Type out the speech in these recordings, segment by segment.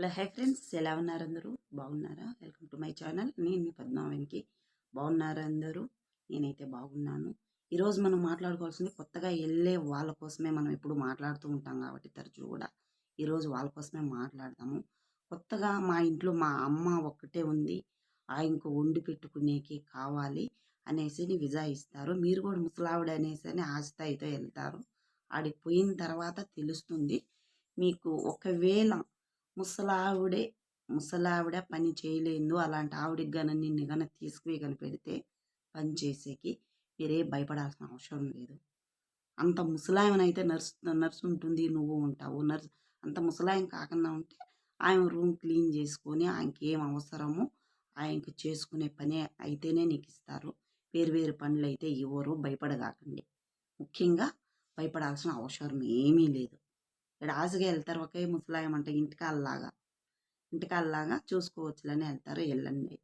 Hello hi friends. ఎలా ఉన్నారు అందరూ? బాగున్నారా? Welcome to my channel. నేను మీ పద్మావనికి. బాగున్నారా అందరూ? నేనైతే బాగున్నాను. ఈరోజు మనం మాట్లాడుకోవాల్సింది కొత్తగా వెళ్ళే వాళ్ళ కోసమే మనం ఎప్పుడు మాట్లాడుతూ ఉంటాం కాబట్టి తరచూ కూడా. ఈరోజు వాళ్ళ కోసమే మాట్లాడదాము. కొత్తగా మా ఇంట్లో మా అమ్మ ఒక్కటే ఉంది. ఆ ఇంకో వండి పెట్టుకునేకి కావాలి అనేసి విజా ఇస్తారు. మీరు కూడా ముసలావిడ అనేసి అని ఆశతాయితో వెళ్తారు. ఆడికి పోయిన తర్వాత తెలుస్తుంది. మీకు ఒకవేళ ముసలావిడే ముసలావిడ పని చేయలేదు. అలాంటి ఆవిడకి గన నిన్ను గన తీసుకువే కన పెడితే పని చేసేకి మీరే భయపడాల్సిన అవసరం లేదు. అంత ముసలాయనైతే నర్స్ నర్స్ ఉంటుంది నువ్వు ఉంటావు. నర్స్ అంత ముసలాయం కాకుండా ఉంటే ఆయన రూమ్ క్లీన్ చేసుకొని ఆయనకి ఏం అవసరమో ఆయనకి చేసుకునే పని అయితేనే నీకు ఇస్తారు. వేరు వేరు పనులు అయితే ఇవ్వరు భయపడగాకండి. ముఖ్యంగా భయపడాల్సిన అవసరం ఏమీ లేదు. ఇక్కడ ఆశగా వెళ్తారు ఒకే ముసలాయం అంటే ఇంటికాల్లాగా ఇంటికాల్లాగా చూసుకోవచ్చులని వెళ్తారు వెళ్ళండి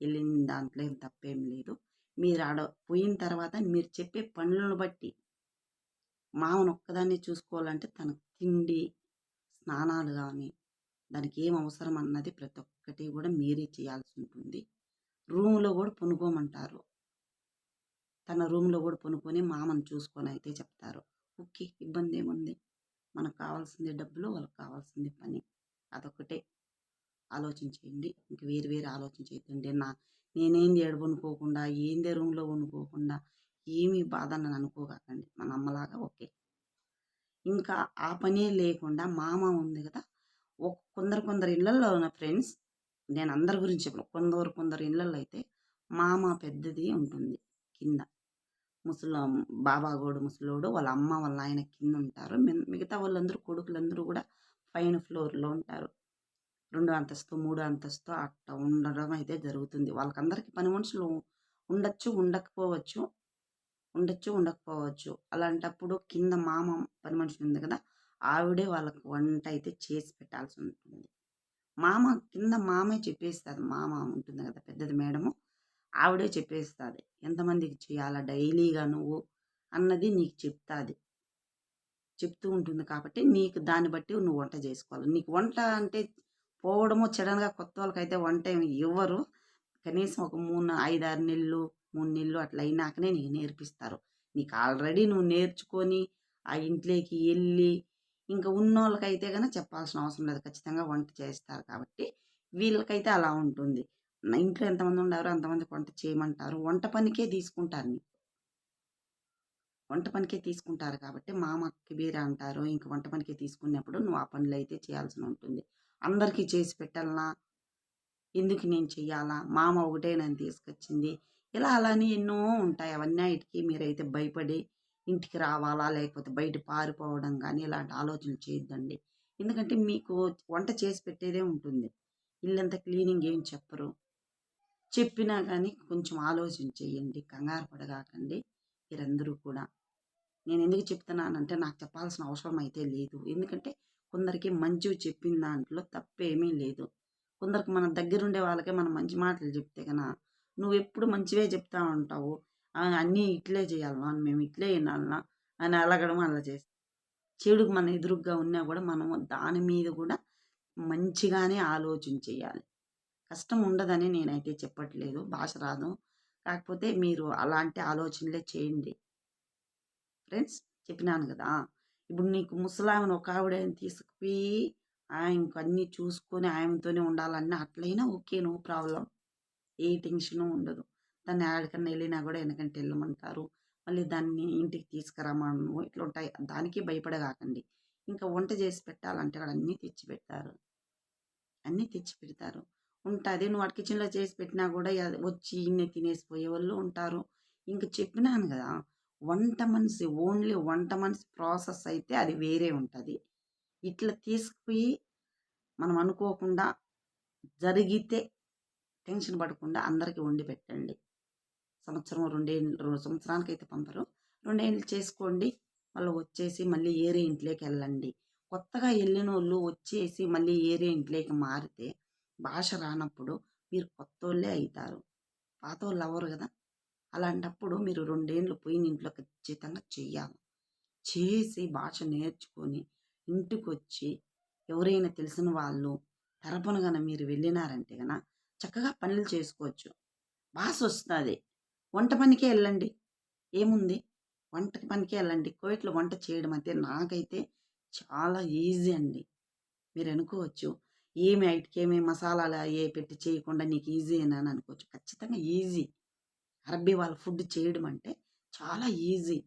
వెళ్ళిన దాంట్లో ఏం తప్పేం లేదు. మీరు ఆడ పోయిన తర్వాత మీరు చెప్పే పనులను బట్టి మామను ఒక్కదాన్ని చూసుకోవాలంటే తనకు తిండి స్నానాలు కానీ దానికి ఏం అవసరం అన్నది ప్రతి ఒక్కటి కూడా మీరే చేయాల్సి ఉంటుంది. రూమ్లో కూడా పొనుకోమంటారు. తన రూమ్లో కూడా పొనుకొని మామను చూసుకొని అయితే చెప్తారు. ఓకే ఇబ్బంది ఏముంది? మనకు కావాల్సింది డబ్బులు వాళ్ళకి కావాల్సింది పని. అదొకటే ఆలోచించేయండి. ఇంక వేరు వేరు ఆలోచించేయండి నా నేనేంది ఏడు వణుకోకుండా ఏందే రూమ్లో వణుకోకుండా ఏమీ బాధ అని అనుకోకండి మన అమ్మలాగా ఓకే. ఇంకా ఆ పనే లేకుండా మామ ఉంది కదా ఒక కొందరు కొందరు ఇళ్ళల్లో ఉన్న ఫ్రెండ్స్ నేను అందరి గురించి చెప్పను. కొందరు కొందరు ఇళ్ళల్లో అయితే మామ పెద్దది ఉంటుంది కింద. ముసలి బాబాగోడు ముసలోడు వాళ్ళ అమ్మ వాళ్ళ ఆయన కింద ఉంటారు మిగతా వాళ్ళందరూ కొడుకులందరూ కూడా పైన ఫ్లోర్లో ఉంటారు. రెండు అంతస్తు మూడు అంతస్తు అట్ట ఉండడం అయితే జరుగుతుంది. వాళ్ళకందరికీ పని మనుషులు ఉండొచ్చు ఉండకపోవచ్చు ఉండొచ్చు ఉండకపోవచ్చు. అలాంటప్పుడు కింద మామ పని మనిషి ఉంది కదా ఆవిడే వాళ్ళకి వంట అయితే చేసి పెట్టాల్సి ఉంటుంది. మామ కింద మామే చెప్పేస్తుంది. మామ ఉంటుంది కదా పెద్దది మేడము. ఆవిడే చెప్పేస్తుంది. ఎంతమందికి చేయాలా డైలీగా నువ్వు? అన్నది నీకు చెప్తాది. చెప్తూ ఉంటుంది కాబట్టి నీకు దాన్ని బట్టి నువ్వు వంట చేసుకోవాలి. నీకు వంట అంటే పోవడము సడన్గా కొత్త వాళ్ళకైతే వంట ఇవ్వరు. కనీసం ఒక మూడు ఐదు ఆరు నెలలు మూడు నెలలు అట్లా అయినాకనే నీకు నేర్పిస్తారు. నీకు ఆల్రెడీ నువ్వు నేర్చుకొని ఆ ఇంట్లోకి వెళ్ళి ఇంకా ఉన్నోళ్ళకైతే కనుక చెప్పాల్సిన అవసరం లేదు. ఖచ్చితంగా వంట చేస్తారు కాబట్టి వీళ్ళకైతే అలా ఉంటుంది. ఇంట్లో ఎంతమంది ఉండారో అంతమంది వంట చేయమంటారు. వంట పనికే తీసుకుంటారు నీకు. వంట పనికే తీసుకుంటారు కాబట్టి మామకి బీర అంటారు. ఇంక వంట పనికే తీసుకున్నప్పుడు నువ్వు ఆ పనులు అయితే చేయాల్సి ఉంటుంది. అందరికీ చేసి పెట్టాలనా? ఎందుకు నేను చెయ్యాలా? మామ ఒకటే నన్ను తీసుకొచ్చింది. ఇలా అలానే ఎన్నో ఉంటాయి. అవన్నిటికి మీరైతే భయపడి ఇంటికి రావాలా? లేకపోతే బయట పారిపోవడం కానీ ఇలాంటి ఆలోచనలు చేయొద్దండి. ఎందుకంటే మీకు వంట చేసి పెట్టేదే ఉంటుంది. ఇల్లంతా క్లీనింగ్ ఏం చెప్పరు. చెప్పినా కానీ కొంచెం ఆలోచన చేయండి కంగారు పడగాకండి మీరందరూ కూడా. నేను ఎందుకు చెప్తున్నానంటే నాకు చెప్పాల్సిన అవసరం అయితే లేదు. ఎందుకంటే కొందరికి మంచి చెప్పిన దాంట్లో తప్పేమీ లేదు. కొందరికి మన దగ్గరుండే వాళ్ళకే మనం మంచి మాటలు చెప్తే కదా నువ్వు ఎప్పుడు మంచివే చెప్తా ఉంటావు. అన్నీ ఇట్లే చేయాలన్నా మేము ఇట్లే వినాలన్నా అని అలగడం అలా చేస్తాం. చెడుకు మన ఎదురుగ్గా ఉన్నా కూడా మనము దాని మీద కూడా మంచిగానే ఆలోచన చేయాలి. కష్టం ఉండదని నేనైతే చెప్పట్లేదు. భాష రాదు. కాకపోతే మీరు అలాంటి ఆలోచనలే చేయండి. ఫ్రెండ్స్ చెప్పినాను కదా! ఇప్పుడు నీకు ముసలామెను ఒక ఆవిడని తీసుకుపోయి ఆయనకు అన్నీ చూసుకొని ఆయనతోనే ఉండాలన్నా అట్లయినా ఓకే నో ప్రాబ్లం. ఏ టెన్షన్ ఉండదు. దాన్ని ఆడికన్నా వెళ్ళినా కూడా వెనకంటే వెళ్ళమంటారు మళ్ళీ దాన్ని ఇంటికి తీసుకురామను ఇట్లా ఉంటాయి దానికి భయపడగాకండి. ఇంకా వంట చేసి పెట్టాలంటే అక్కడ అన్నీ తెచ్చి పెడతారు. అన్నీ తెచ్చి పెడతారు. ఉంటుంది. నువ్వు అటు కిచెన్లో చేసి పెట్టినా కూడా వచ్చి ఇన్నే తినేసిపోయే వాళ్ళు ఉంటారు. ఇంక చెప్పినాను కదా వంట మనిషి ఓన్లీ వంట మనిషి ప్రాసెస్ అయితే అది వేరే ఉంటుంది. ఇట్లా తీసుకుపోయి మనం అనుకోకుండా జరిగితే టెన్షన్ పడకుండా అందరికీ వండి పెట్టండి. సంవత్సరం రెండేళ్ళు సంవత్సరానికి అయితే పంపరు. రెండేళ్ళు చేసుకోండి మళ్ళీ వచ్చేసి మళ్ళీ ఏరే ఇంట్లోకి వెళ్ళండి. కొత్తగా వెళ్ళిన వాళ్ళు వచ్చేసి మళ్ళీ ఏరే ఇంట్లోకి మారితే భాష రానప్పుడు మీరు కొత్తోళ్ళే అవుతారు పాత వాళ్ళు అవ్వరు కదా. అలాంటప్పుడు మీరు రెండేళ్ళు పోయిన ఇంట్లో ఖచ్చితంగా చెయ్యాలి. చేసి భాష నేర్చుకొని ఇంటికి వచ్చి ఎవరైనా తెలిసిన వాళ్ళు తరపున గన మీరు వెళ్ళినారంటే గన చక్కగా పనులు చేసుకోవచ్చు. బాస్ వస్తుంది. వంట పనికే వెళ్ళండి. ఏముంది? వంట పనికే వెళ్ళండి. కోవిట్లో వంట చేయడం అయితే నాకైతే చాలా ఈజీ అండి. మీరు అనుకోవచ్చు ఏమి ఐటికి ఏమి మసాలాలు ఏ పెట్టి చేయకుండా నీకు ఈజీ అని అనుకోవచ్చు. ఖచ్చితంగా ఈజీ. అరబ్బీ వాళ్ళ ఫుడ్ చేయడం అంటే చాలా ఈజీ.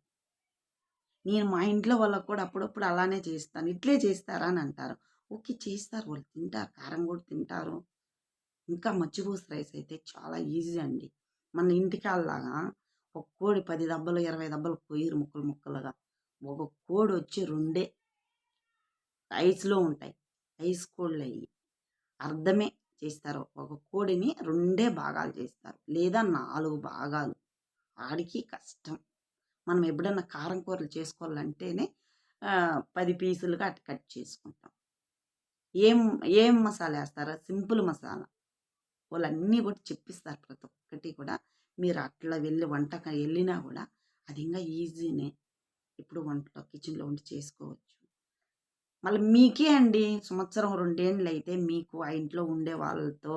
నేను మా ఇంట్లో వాళ్ళకు కూడా అప్పుడప్పుడు అలానే చేస్తాను. ఇట్లే చేస్తారా అని అంటారు. ఓకే చేస్తారు. వాళ్ళు తింటారు. కారం కూడా తింటారు. ఇంకా మచ్చిపూస రైస్ అయితే చాలా ఈజీ అండి. మన ఇంటికి అలాగా ఒక కోడి పది దెబ్బలు ఇరవై దెబ్బలు కొయ్యరు ముక్కలు ముక్కలుగా. ఒక కోడి వచ్చి రెండే. ఐస్లో ఉంటాయి. ఐస్ కోళ్ళు అయ్యి అర్థమే చేస్తారు. ఒక కోడిని రెండే భాగాలు చేస్తారు. లేదా నాలుగు భాగాలు. ఆడికి కష్టం. మనం ఎప్పుడన్నా కారం కూరలు చేసుకోవాలంటేనే పది పీసులుగా అటు కట్ చేసుకుంటాం. ఏం ఏం మసాలా వేస్తారా? సింపుల్ మసాలా. వాళ్ళన్నీ కూడా చెప్పిస్తారు ప్రతి ఒక్కటి కూడా. మీరు అట్లా వెళ్ళి వంటకం వెళ్ళినా కూడా అది ఇంకా ఈజీనే. ఇప్పుడు వంటలో కిచెన్లో ఉండి చేసుకోవచ్చు. మళ్ళీ మీకే అండి. సంవత్సరం రెండేళ్ళు అయితే మీకు ఆ ఇంట్లో ఉండే వాళ్ళతో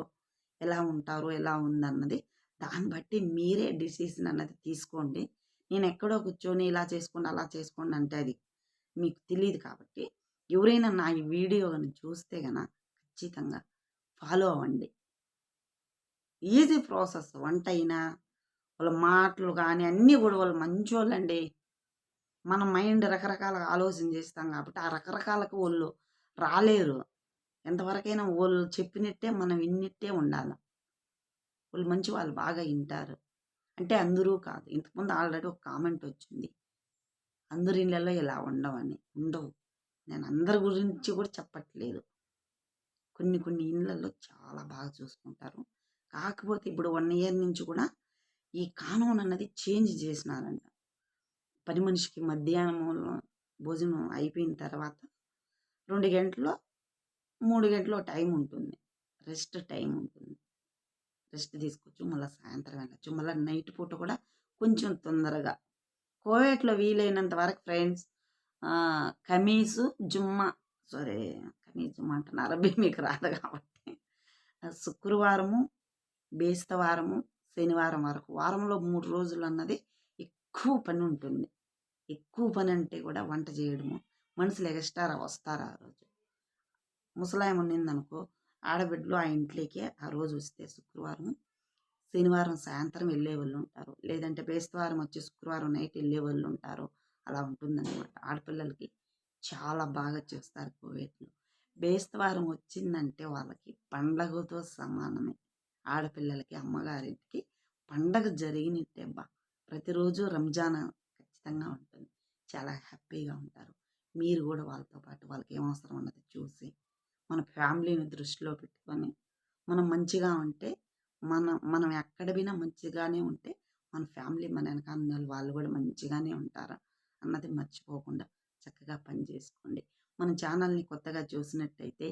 ఎలా ఉంటారు ఎలా ఉందన్నది దాన్ని బట్టి మీరే డిసిషన్ అన్నది తీసుకోండి. నేను ఎక్కడో కూర్చొని ఇలా చేసుకోండి అలా చేసుకోండి అంటే అది మీకు తెలియదు కాబట్టి ఎవరైనా నా ఈ వీడియోని చూస్తే కనుక ఖచ్చితంగా ఫాలో అవ్వండి. ఈజీ ప్రాసెస్ వంట అయినా వాళ్ళ మాటలు కానీ అన్నీ కూడా వాళ్ళు మంచి వాళ్ళండి మన మైండ్ రకరకాలుగా ఆలోచన చేస్తాం కాబట్టి ఆ రకరకాలకు వాళ్ళు రాలేరు. ఎంతవరకైనా వాళ్ళు చెప్పినట్టే మనం విన్నట్టే ఉండాలి. వాళ్ళు మంచి వాళ్ళు బాగా వింటారు. అంటే అందరూ కాదు. ఇంతకుముందు ఆల్రెడీ ఒక కామెంట్ వచ్చింది. అందరి ఇళ్ళల్లో ఇలా ఉండవని. ఉండవు. నేను అందరి గురించి కూడా చెప్పట్లేదు. కొన్ని కొన్ని ఇళ్ళల్లో చాలా బాగా చూసుకుంటారు. కాకపోతే ఇప్పుడు వన్ ఇయర్ నుంచి కూడా ఈ కానూన్ అన్నది చేంజ్ చేసినారంట. పని మనిషికి మధ్యాహ్నం భోజనం అయిపోయిన తర్వాత రెండు గంటలో మూడు గంటలో టైం ఉంటుంది. రెస్ట్ టైం ఉంటుంది. రెస్ట్ తీసుకోవచ్చు. మళ్ళీ సాయంత్రం వెళ్ళచ్చు. మళ్ళీ నైట్ పూట కూడా కొంచెం తొందరగా. కోవిడ్లో వీలైనంత వరకు ఫ్రెండ్స్ కమీసు జుమ్మా సారీ కమీజ్ జుమ్మా అంటున్నారు. అరబీ మీకు రాదు కాబట్టి. శుక్రవారము బేస్తవారము శనివారం వరకు. వారంలో మూడు రోజులు అన్నది ఎక్కువ పని ఉంటుంది ఎక్కువ పని అంటే కూడా వంట చేయడము మనుషులు ఎగస్టారా వస్తారా ఆ రోజు. ముసలాయం ఉన్నిందనుకో ఆడబిడ్డలు ఆ ఇంట్లోకే ఆ రోజు వస్తే శుక్రవారం శనివారం సాయంత్రం వెళ్ళే వాళ్ళు ఉంటారు లేదంటే బేస్తవారం వచ్చి శుక్రవారం నైట్ వెళ్ళే వాళ్ళు ఉంటారు అలా ఉంటుందన్నమాట. ఆడపిల్లలకి చాలా బాగా చేస్తారు కోవేట్లో బేస్తవారం వచ్చిందంటే వాళ్ళకి పండగతో సమానమే. ఆడపిల్లలకి అమ్మగారింటికి పండగ జరిగినట్టే బా ప్రతిరోజు రంజాన్ ఖచ్చితంగా ఉంటుంది. చాలా హ్యాపీగా ఉంటారు. మీరు కూడా వాళ్ళతో పాటు వాళ్ళకి ఏం అవసరం అన్నది చూసి మన ఫ్యామిలీని దృష్టిలో పెట్టుకొని మనం మంచిగా ఉంటే మన మనం ఎక్కడ పోయినా మంచిగానే ఉంటే మన ఫ్యామిలీ మన వెనకాల వాళ్ళు కూడా మంచిగానే ఉంటారు అన్నది మర్చిపోకుండా చక్కగా పని చేసుకోండి. మన ఛానల్ని కొత్తగా చూసినట్టయితే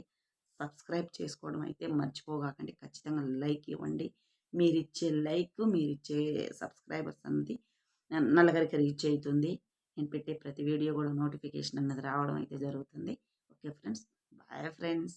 సబ్స్క్రైబ్ చేసుకోవడం అయితే మర్చిపోగాకండి. ఖచ్చితంగా లైక్ ఇవ్వండి. మీరిచ్చే లైక్ మీరిచ్చే సబ్స్క్రైబర్స్ అన్నది నలుగురికి రీచ్ అవుతుంది. నేను పెట్టే ప్రతి వీడియో కూడా నోటిఫికేషన్ అన్నది రావడం అయితే జరుగుతుంది. Okay friends. Bye friends.